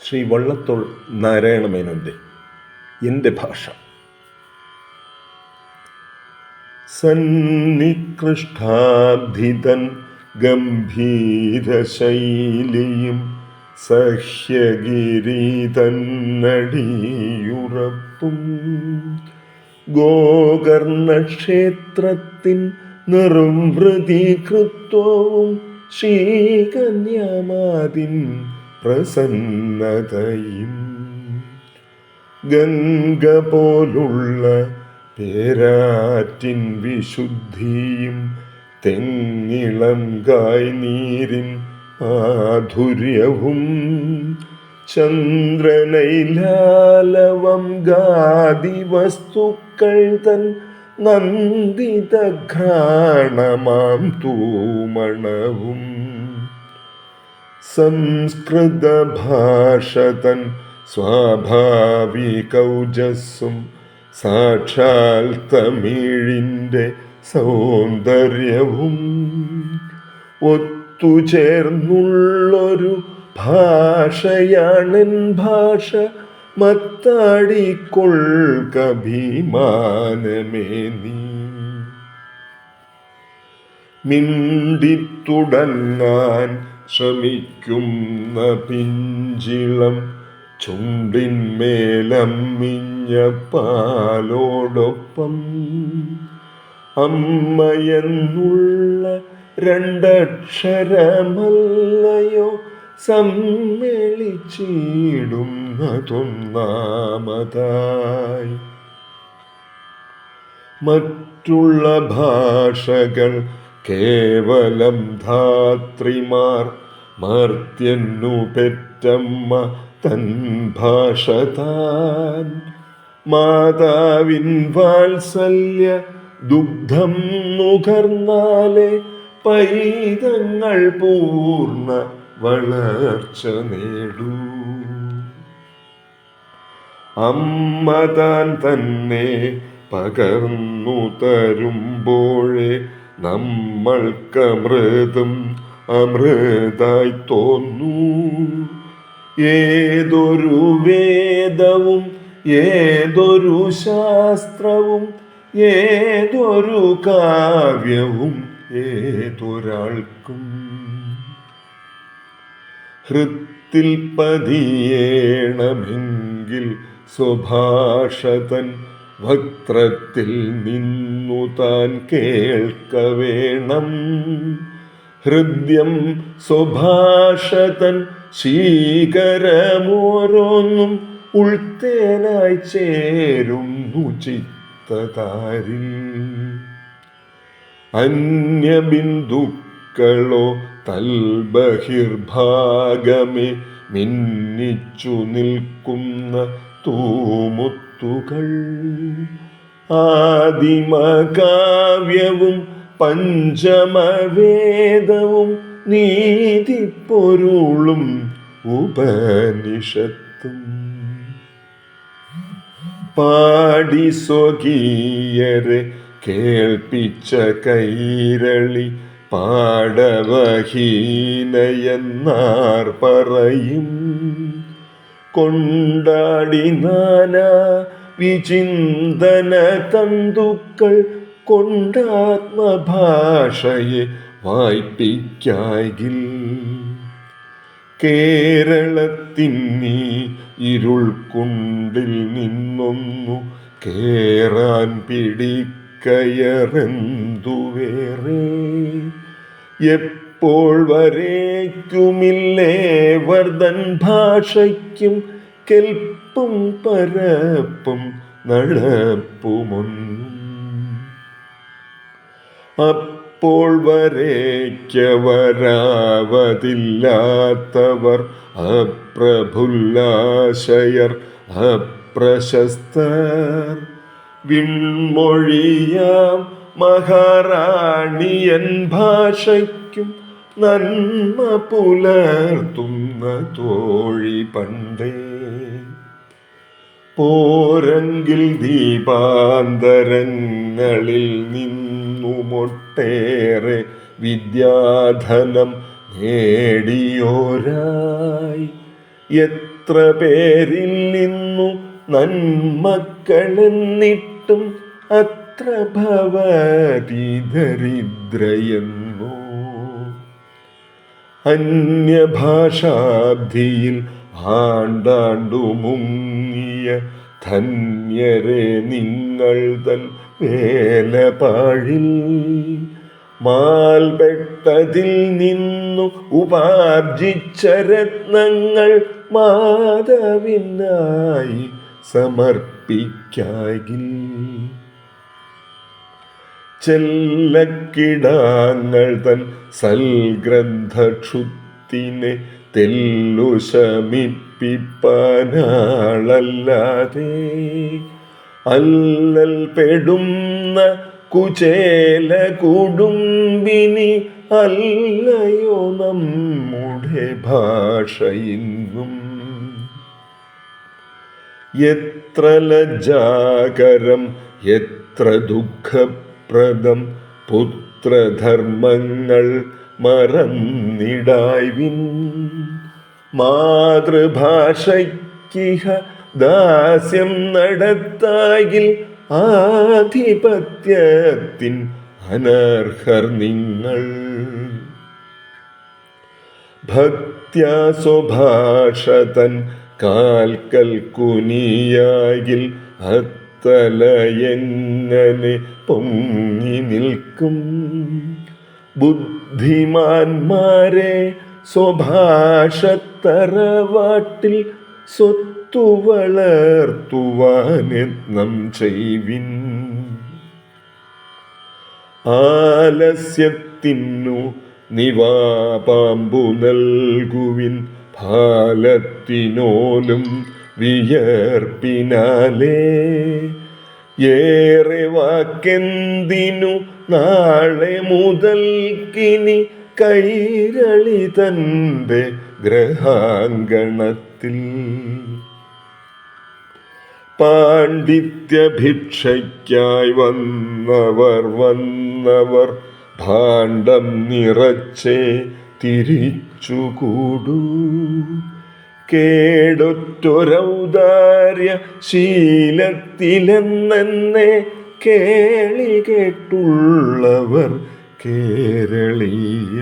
ശ്രീ വള്ളത്തോൾ നാരായണമേനോന്റെ എന്റെ ഭാഷ. സന്നികൃഷ്ടാബ്ധിതൻ ഗംഭീരശൈലിയും സഹ്യഗിരി തന്നടിയുറപ്പും ഗോകർണക്ഷേത്രത്തിൻ നിർവൃതികൃത്വവും ശ്രീകന്യാമാതിൻ പ്രസന്നതയും ഗംഗ പോലുള്ള പേരാറ്റിൻ വിശുദ്ധിയും തെങ്ങിളം നീരിൻ മാധുര്യവും ചന്ദ്രനൈലാലവം ഗാദി വസ്തുക്കൾ തൻ നന്ദിത നന്ദിതഘ്രാണമാം തൂമണവും. സംസ്കൃത ഭാഷ തൻ സ്വാഭാവികൗജസ്സും സാക്ഷാൽ തമിഴിന്റെ സൗന്ദര്യവും ഒത്തുചേർന്നുള്ളൊരു ഭാഷയാണെൻ ഭാഷ മത്താടിക്കൊൾക്കഭിമാനമേ നീ. മിണ്ടിത്തുടങ്ങാൻ ശ്രമിക്കുന്ന പിഞ്ചിളം ചുണ്ടിന്മേലമ്മിഞ്ഞ പാലോടൊപ്പം. അമ്മയെന്നുള്ള രണ്ടക്ഷരമല്ലയോ സമ്മേളിച്ചിടുന്നതൊന്നാമതായി. മറ്റുള്ള ഭാഷകൾ കേവലം ധാത്രിമാർ മർത്യന്നു പെറ്റമ്മ തൻ ഭാഷ താൻ മാതാവിൻ വാത്സല്യ ദുഗ്ധം നുകർന്നാലെ പൈതങ്ങൾ പൂർണ വളർച്ച നേടൂ. അമ്മ താൻ തന്നെ പകർന്നു തരുമ്പോഴേ നമ്മൾക്ക് അമൃതം അമൃതായി തോന്നു. ഏതൊരു വേദവും ഏതൊരു ശാസ്ത്രവും ഏതൊരു കാവ്യവും ഏതൊരാൾക്കും. ഹൃത്തിൽ പതിയേണമെങ്കിൽ സ്വഭാഷതൻ വക്രത്തിൽ നിന്നു താൻ കേൾക്കവേണം. ഹൃദ്യം സ്വഭാഷതൻ ശീകരമോരോന്നും ഉൾത്തേനായി ചേരുന്നു ചിത്തതാരിൽ. അന്യബിന്ദുക്കളോ തൽബഹിർഭാഗമേ മിന്നിച്ചു നിൽക്കുന്ന തൂമുത്തുകൾ. ആദിമകാവ്യവും പഞ്ചമവേദവും നീതിപ്പൊരുളും ഉപനിഷത്തും. പാടി സ്വകീയരെ കേൾപ്പിച്ച കൈരളി പാടവഹീനയെന്നാർ പറയും. കൊണ്ടാടി നാനാ വിചിന്തന തന്തുക്കൾ കൊണ്ടാത്മഭാഷയെ കേരളത്തിന്നി കേരളത്തിന്നീ ഇരുൾക്കുണ്ടിൽ നിന്നൊന്നു കേറാൻ പിടിക്കയറെന്തു വേറെ എപ്പോൾ വരേക്കുമില്ലേ വർദ്ധൻ ഭാഷയ്ക്കും കെൽപ്പും പരപ്പും നടപ്പുമൊന്നും അപ്പോൾ വരേക്കവരാവതില്ലാത്തവർ അപ്രഭുല്ലാശയർ അപ്രശസ്തർ. വിൺമൊഴിയാം മഹാറാണിയൻ ഭാഷയ്ക്കും നന്മ പുലർത്തുന്ന തോഴി പണ്ടേ. പോരങ്കിൽ ദീപാന്തരങ്ങളിൽ നിന്നുമൊട്ടേറെ വിദ്യാധനം നേടിയോരായി. എത്ര പേരിൽ നിന്നു നന്മക്കളെന്നിട്ടും അത്ര ഭവതി ദരിദ്രയെന്നോ അന്യഭാഷാബ്ധിയിൽ ആണ്ടാണ്ടു മുങ്ങിയ ധന്യരെ നിങ്ങൾ തൻ വേലപാഴിൽ മാൽപെട്ടതിൽ നിന്നു ഉപാർജിച്ച രത്നങ്ങൾ മാധവിനായി സമർപ്പിക്കാകിൽ. ചെല്ലക്കിടാങ്ങൾ തൻ സൽഗ്രന്ഥക്ഷുത്തിനെ തെല്ലു ശമിപ്പിപ്പനാളല്ലാതെ. അല്ലൽ പെടുന്ന കുചേല കുടുംബിനി അല്ലയോ നമ്മുടെ ഭാഷ ഇന്നും എത്ര ലജ്ജാകരം എത്ര ദുഃഖപ്രദം പുത്രധർമ്മങ്ങൾ മറന്നിടായ്വിൻ. മാതൃഭാഷയ്ക്കിഹ ദാസ്യം നടത്തായിൽ ആധിപത്യത്തിൻ അനർഹർ നിങ്ങൾ. ഭക്ത്യാ സ്വഭാഷതൻ കാൽക്കൽ കുനിയാകിൽ അത്തലയെങ്ങനെ പൊങ്ങി നിൽക്കും? ബുദ്ധിമാന്മാരെ സ്വഭാഷത്തറവാട്ടിൽ സ്വത്തു വളർത്തുവാനെത്നം ചെയ്വിൻ. ആലസ്യത്തിനു നിവാപാമ്പു നൽകുവിൻ ഫാലത്തിനോലും വിയർപ്പിനാലേ ഏറെ വാക്കെന്തിനു നാളെ മുതൽക്കിനി കൈരളി തന്റെ ഗ്രഹാങ്കണത്തിൽ? പാണ്ഡിത്യഭിക്ഷയ്ക്കായി വന്നവർ വന്നവർ ഭാണ്ഡം നിറച്ചേ തിരിച്ചുകൂടൂ. കേടൊറ്റൊരൗദാര്യ ശീലത്തിലെന്നെ കേളി കേട്ടുള്ളവർ കേരളീയ